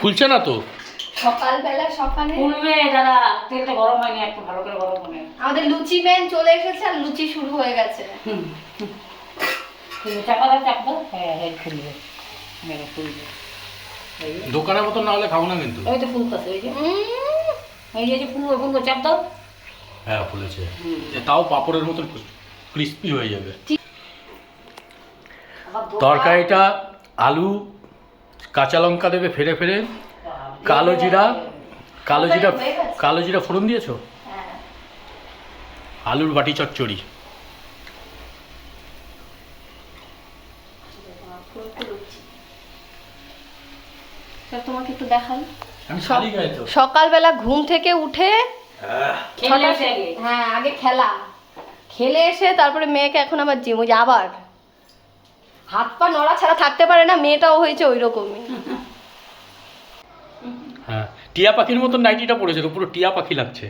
ফুলছে না তো? সকালবেলা সকালে ফুলবে দাদা তেলটা গরম হয়নি একটু ভালো করে গরম করে আমাদের লুচি ম্যান চলে এসেছে আর লুচি শুরু হয়ে গেছে। ফুলবে চাপা দাও হ্যাঁ হ্যাঁ ফুলবে মেরে ফুলবে দোকানের মতন না হলে খাব না কিন্তু। ওই তো ফুলতেছে ওই যে। উম, এই যে- এই যে ফুলবে ফুলবে চাপ দাও। হ্যাঁ ফুলেছে। তাও পাপড়ের মতন ক্রিস্পি হয়ে যাবে। তরকারিটা আলু কাঁচা লঙ্কা দেবে ফেরে ফেরে। কালো জিরা কালো জিরা কালো জিরা ফোড়ন দিয়েছ? হ্যাঁ। আলুর বাটি চচ্চড়ি। তোমাকে একটু দেখাই। সকালবেলা ঘুম থেকে উঠে খেলে এসে হ্যাঁ আগে খেলা। খেলে এসে তারপরে মেয়েকে এখন আবার জিম ওই যে আবার। হাত পা নড়া ছাড়া থাকতে পারে না মেয়েটাও হয়েছে ওই রকমই হ্যাঁ টিয়া পাখির মতন নাইটিটা পড়েছে তো পুরো টিয়া পাখি লাগছে।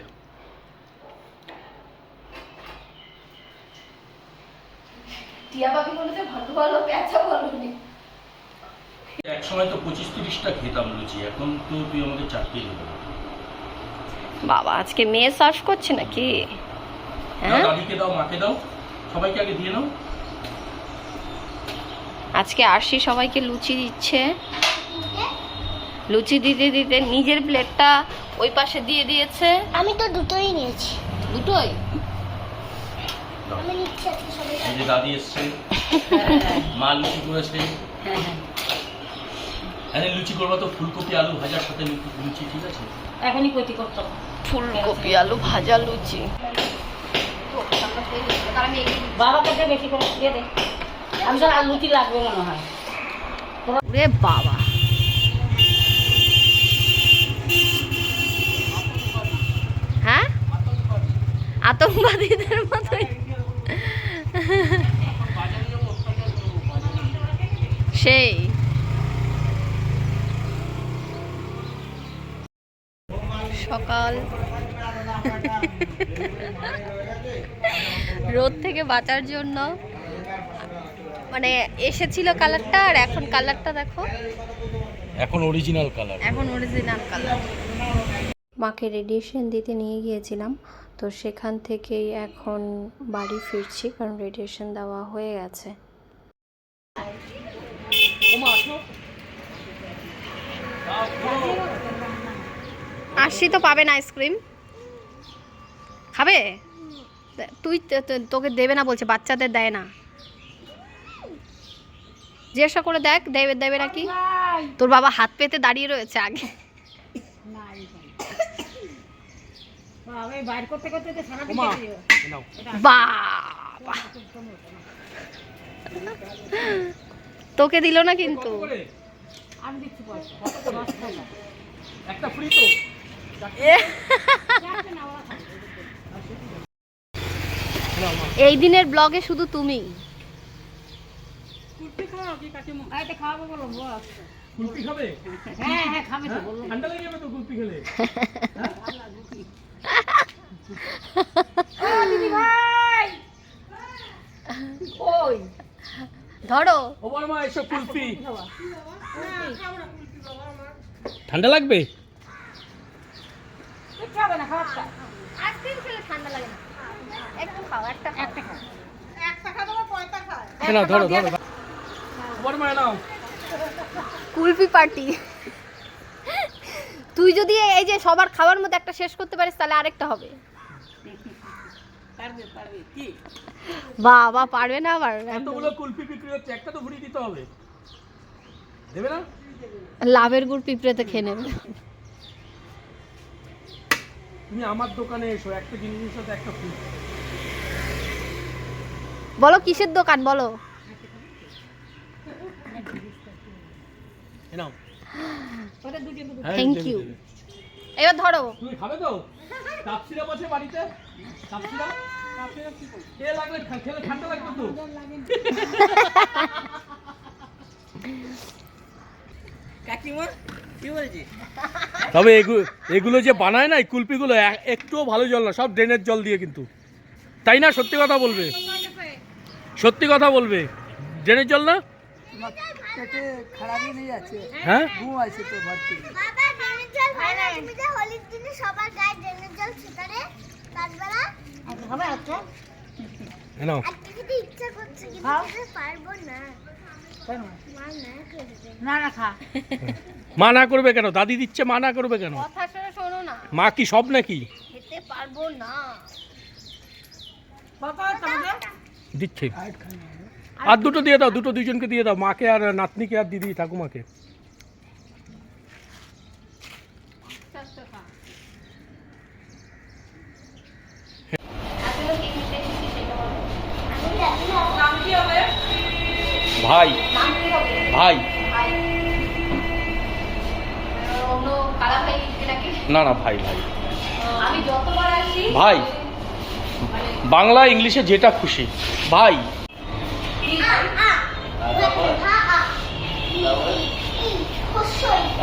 টিয়া পাখি বলেছে ভালো ভালো পেঁচা বলনি। এক সময় তো পঁচিশ তিরিশটা খেতাম লুচি এখন তো তুই আমাকে চারটেই দেবে। বাবা আজকে মেয়ে সার্ভ করছে নাকি? হ্যাঁ? দাদিকে দাও মাকে দাও সবাইকে আগে দিয়ে নাও। আজকে আরশি সবাইকে লুচি দিচ্ছে। লুচি দিতে দিতে নিজের প্লেটটা ওই পাশে দিয়ে দিয়েছে। আমি তো দুটোই নিয়েছি। দুটোই? দাও। আমি নিচ্ছি আজকে সবাই। এই যে দাদি এসছে। মা লুচি করেছে। হ্যাঁ, হ্যাঁ। আরে লুচি করব তো ফুলকপি আলু ভাজার সাথে লুচি ঠিক আছে? এখনই কইতি ফুলকপি আলু ভাজা লুচি। বাবা বেশি করে দিয়ে দে। আমি আর লুচি লাগবে মনে হয়। বাবা। হ্যাঁ? আতঙ্কবাদীদের মতোই। সেই। সকাল। রোদ থেকে বাঁচার জন্য মানে এসেছিল কালারটা আর এখন কালারটা দেখো। এখন অরিজিনাল কালার এখন অরিজিনাল কালার মাকে রেডিয়েশন দিতে নিয়ে গিয়েছিলাম তো সেখান থেকেই এখন বাড়ি ফিরছি কারণ রেডিয়েশন দেওয়া হয়ে গেছে। আসছি তো পাবেন আইসক্রিম খাবে? তুই তোকে দেবে না বলছে বাচ্চাদের দেয় না। জিজ্ঞাসা করে দেখ দেবে দেবে নাকি? তোর বাবা হাত পেতে দাঁড়িয়ে রয়েছে আগে। তোকে দিল না কিন্তু। এই দিনের ব্লগে শুধু ফ্রি এটা খাওয়াবো বলো বস কুলপি খাবে? হ্যাঁ হ্যাঁ খাবে তো বলল ঠান্ডা লেগে যাবে তো কুলপি খেলে। ওই। ধরো। ও বড় মা এসো কুলপি ঠান্ডা লাগবে? না খাওয়াটা আইসক্রিম খেলে ঠান্ডা লাগে না। একটু খাও একটা একটা খাও। না ধরো ধরো নাও কুলফি পার্টি। তুই যদি এই যে সবার খাবার মধ্যে একটা শেষ করতে পারিস তাহলে আরেকটা হবে। পারবে বাবা পারবে না আবার। এতগুলো কুলপি বিক্রি হচ্ছে একটা তো দিতে হবে। দেবে না? লাভের গুড় পিঁপড়েতে খেয়ে নেবে। তুমি আমার দোকানে এসো একটা জিনিসের সাথে একটা ফ্রি বলো কিসের দোকান? বলো। নাও you. দেবে। এবার ধরো। তুমি খাবে তো? আছে বাড়িতে? তবে এগুলো এগুলো যে বানায় না এই কুলপিগুলো একটুও ভালো জল না সব ড্রেনের জল দিয়ে কিন্তু। তাই না? সত্যি কথা বলবে। সত্যি কথা বলবে। ড্রেনের জল না? পেটে খারাপই নেই আছে হ্যাঁ? ঘুম আছে তো ভর্তি বাবা ড্রেনের জল ভালো তুমি যে হোলির দিনে সবার গায়ে ড্রেনের জল ছিটারে রাতবেলা? হবে আচ্ছা। আজকে খেতে ইচ্ছা করছে কিন্তু পারব না। মা না না না খা। মা করবে কেন? দাদি দিচ্ছে মানা করবে কেন? কথা শোনো শোনো না। মা কি সব নাকি? খেতে পারব না। দিচ্ছে। আর দুটো দিয়ে দাও দুটো দুইজনকে দিয়ে দাও মাকে আর নাতনিকে আর দিদি ঠাকুমাকে। ভাই ভাই। না না ভাই ভাই। আমি যতবার আসি ভাই বাংলা ইংলিশে যেটা খুশি। ভাই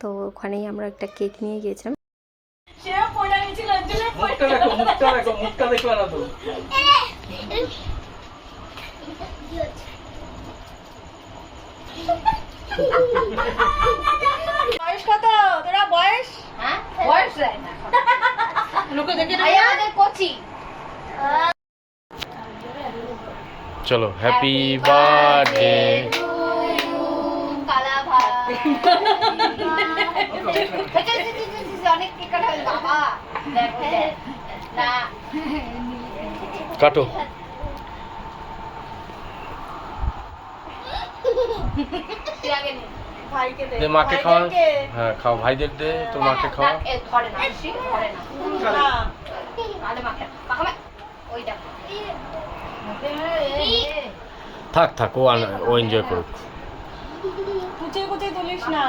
তো ওখানেই আমরা একটা কেক নিয়ে গিয়েছিলাম। বয়স কত? তোরা বয়স? হ্যাঁ? বয়স লোকে দেখে কচি। চলো হ্যাপি বার্থডে কালা ভাত অনেক কাটা। বাবা না দে মাকে খাওয়া। হ্যাঁ খাও। ভাইদের দে তোর মাকে খাওয়া। ধরে না ধরে না। আরে মাকে মাখাবে ওইটা থাক থাক ও ও এনজয় করুক। তুলিস না?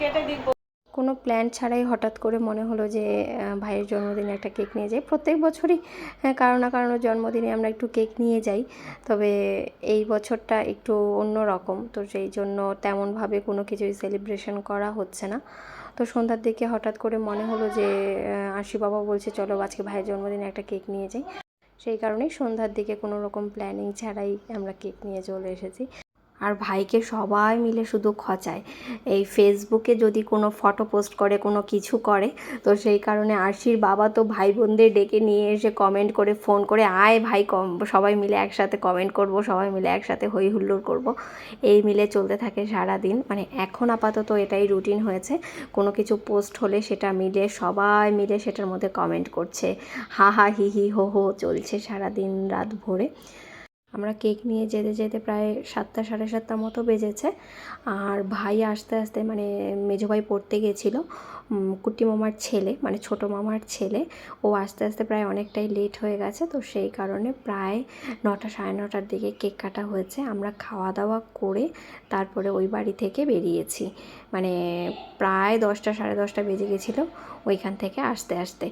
কেটে দিব। কোনো প্ল্যান ছাড়াই হঠাৎ করে মনে হলো যে ভাইয়ের জন্মদিনে একটা কেক নিয়ে যাই। প্রত্যেক বছরই আহ, কারও না কারও জন্মদিনে আমরা একটু কেক নিয়ে যাই। তবে এই বছরটা একটু অন্য রকম। তো সেই জন্য তেমনভাবে কোনো কিছুই সেলিব্রেশন করা হচ্ছে না। তো সন্ধ্যার দিকে হঠাৎ করে মনে হলো যে আশি বাবা বলছে চলো আজকে ভাইয়ের জন্মদিনে একটা কেক নিয়ে যাই। সেই কারণেই সন্ধ্যার দিকে কোনো রকম প্ল্যানিং ছাড়াই আমরা কেক নিয়ে চলে এসেছি। আর ভাইকে সবাই মিলে শুধু খচায়। এই ফেসবুকে যদি কোনো ফটো পোস্ট করে, কোনো কিছু করে, তো সেই কারণে আরশির বাবা তো ভাই বোনদের ডেকে নিয়ে এসে কমেন্ট করে ফোন করে, আয় ভাই, কম, সবাই মিলে একসাথে কমেন্ট করব, সবাই মিলে একসাথে হই হুল্লোড় করব। এই মিলে চলতে থাকে সারা দিন মানে এখন আপাতত এটাই রুটিন হয়েছে। কোনো কিছু পোস্ট হলে সেটা মিলে, সবাই মিলে সেটার মধ্যে কমেন্ট করছে। হা হা, হি হি, হো হো চলছে সারা দিন রাত ভোরে। আমরা কেক নিয়ে যেতে যেতে প্রায় সাতটা, সাড়ে সাতটা মতো বেজেছে। আর ভাই আস্তে আস্তে মানে মেজো ভাই পড়তে গেছিল কুটি মামার ছেলে মানে ছোট মামার ছেলে। ও আস্তে আস্তে প্রায় অনেকটাই লেট হয়ে গেছে, তো সেই কারণে প্রায় নটা, সাড়ে নটার দিকে কেক কাটা হয়েছে। আমরা খাওয়া দাওয়া করে তারপরে ওই বাড়ি থেকে বেরিয়েছি। মানে প্রায় দশটা, সাড়ে দশটা বেজে গেছিল ওইখান থেকে আসতে আসতে।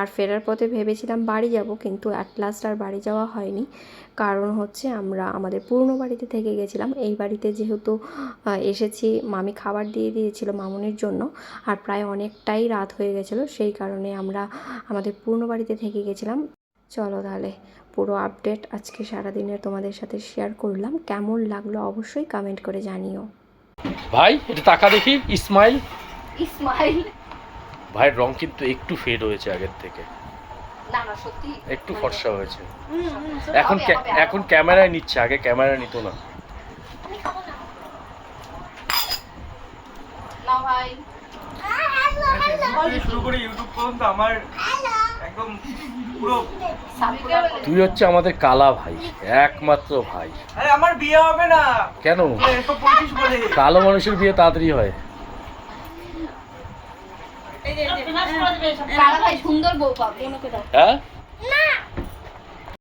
আর ফেরার পথে ভেবেছিলাম বাড়ি যাব কিন্তু অ্যাট লাস্ট আর বাড়ি যাওয়া হয়নি। কারণ হচ্ছে আমরা আমাদের পুরনো বাড়িতে থেকে গেছিলাম। এই বাড়িতে যেহেতু এসেছি মামি খাবার দিয়ে দিয়েছিল মামুনির জন্য আর প্রায় অনেকটাই রাত হয়ে গেছিল সেই কারণে আমরা আমাদের পুরনো বাড়িতে থেকে গেছিলাম। চলো তাহলে পুরো আপডেট আজকে সারাদিনের তোমাদের সাথে শেয়ার করলাম। কেমন লাগল অবশ্যই কমেন্ট করে জানিও। ভাই এটা টাকা দেখি ইসমাইল ইসমাইল ভাইয়ের রং কিন্তু একটু ফেড হয়েছে আগের থেকে। না না সত্যি। একটু ফর্সা হয়েছে। এখন এখন ক্যামেরায় নিচ্ছে আগে ক্যামেরায় নিত না। না ভাই। শুরু করে ইউটিউব পর্যন্ত আমার একদম পুরো সাবিকা তুই হচ্ছে আমাদের কালা ভাই একমাত্র ভাই। আমার বিয়ে হবে না। কেন? কালো মানুষের বিয়ে তাড়াতাড়ি হয় এই যে এই যে কালা ভাই সুন্দর বউ পাবে হ্যাঁ?